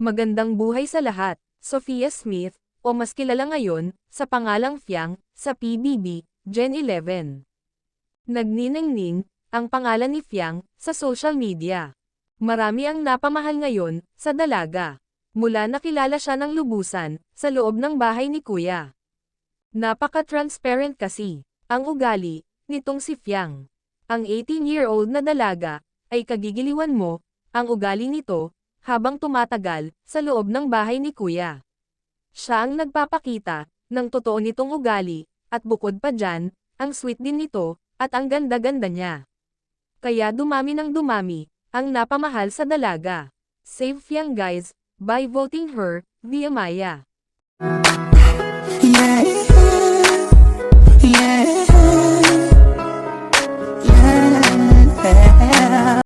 Magandang buhay sa lahat, Sophia Smith, o mas kilala ngayon, sa pangalang Fiang, sa PBB, Gen 11. Nagniningning, ang pangalan ni Fiang, sa social media. Marami ang napamahal ngayon, sa dalaga. Mula nakilala siya ng lubusan, sa loob ng bahay ni Kuya. Napaka-transparent kasi, ang ugali, nitong si Fiang. Ang 18-year-old na dalaga, ay kagigiliwan mo, ang ugali nito, habang tumatagal, sa loob ng bahay ni Kuya. Siya ang nagpapakita, ng totoo nitong ugali, at bukod pa dyan, ang sweet din nito, at ang ganda-ganda niya. Kaya dumami ng dumami, ang napamahal sa dalaga. Save Fiang guys, by voting her, via Maya.